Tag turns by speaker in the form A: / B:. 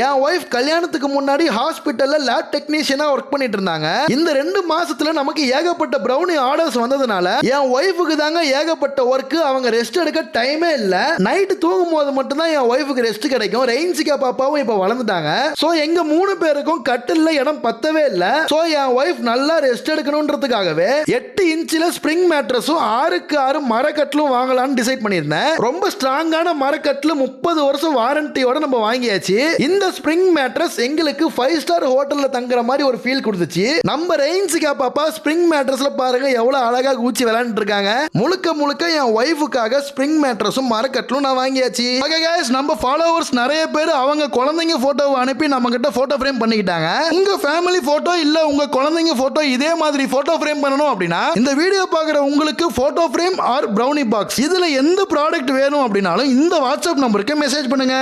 A: என் wife கல்யாணத்துக்கு முன்னாடி ஹாஸ்பிட்டல்ல லேப் டெக்னீஷியனா ஒர்க் பண்ணிட்டு இருந்தாங்க. இந்த ரெண்டு மாசத்துல நமக்கு ஏகப்பட்ட ப்ரௌனி ஆர்டர்ஸ் வந்ததுனால என் ஒய்ஃபுக்கு தாங்க ஏகப்பட்ட ஒர்க் அவங்க ரெஸ்ட் எடுக்க டைமே இல்ல. நைட்டு தூங்கும் போது மட்டும்தான் என் ஒய்ஃபுக்கு ரெஸ்ட் கிடைக்கும். ரெயின்சிகா பாப்பாவும் இப்ப வளர்ந்துட்டாங்க. சோ எங்க மூணு பேருக்கும் கட்டில்ல இடம் பத்தவே இல்ல. சோ என் ஒய்ஃப் நல்லா ரெஸ்ட் எடுக்கணும்ன்றதுக்காகவே எட்டு இன்ச்சில் ஸ்ப்ரிங் மேட்ரஸும் ஆறுக்கு ஆறு மரக்கட்டிலும் வாங்கலாம்னு டிசைட் பண்ணியிருந்தேன். ரொம்ப ஸ்ட்ராங்கான மரக்கட்டில் முப்பது வருஷம் வாரண்டியோட நம்ம வாங்கியாச்சு. இந்த ஸ்ப்ரிங் மேட்ரஸ் எங்களுக்கு ஃபைவ் ஸ்டார் ஹோட்டலில் தங்குற மாதிரி ஒரு ஃபீல் கொடுத்துச்சு. நம்ம ரெயின்சிகா பாப்பா ஸ்ப்ரிங் மேட்ரஸ்ல பாருங்க எவ்வளவு அழகாக ஊச்சி விளையாண்டு இருக்காங்க. முழுக்க முழுக்க என் ஒய்ஃபுக்காக ஸ்ப்ரிங் மேட்ரஸும் மரக்கட்டலும் நான் வாங்கியாச்சு. ஓகே guys நம்ம ஃபாலோவர்ஸ் நிறைய பேர் அவங்க குழந்தைங்க போட்டோவை அனுப்பி நம்ம கிட்ட போட்டோ ஃப்ரேம் பண்ணிக்கிட்டாங்க. உங்க ஃபேமிலி போட்டோ இல்ல உங்க குழந்தைங்க போட்டோ இதே மாதிரி போட்டோ ஃப்ரேம் பண்ணணும் அப்படின்னா இந்த வீடியோ பார்க்குற உங்களுக்கு photo frame or brownie box இதுல எந்த ப்ராடக்ட் வேணும் அப்படின்னாலும் இந்த வாட்ஸ்அப் நம்பருக்கு மெசேஜ் பண்ணுங்க.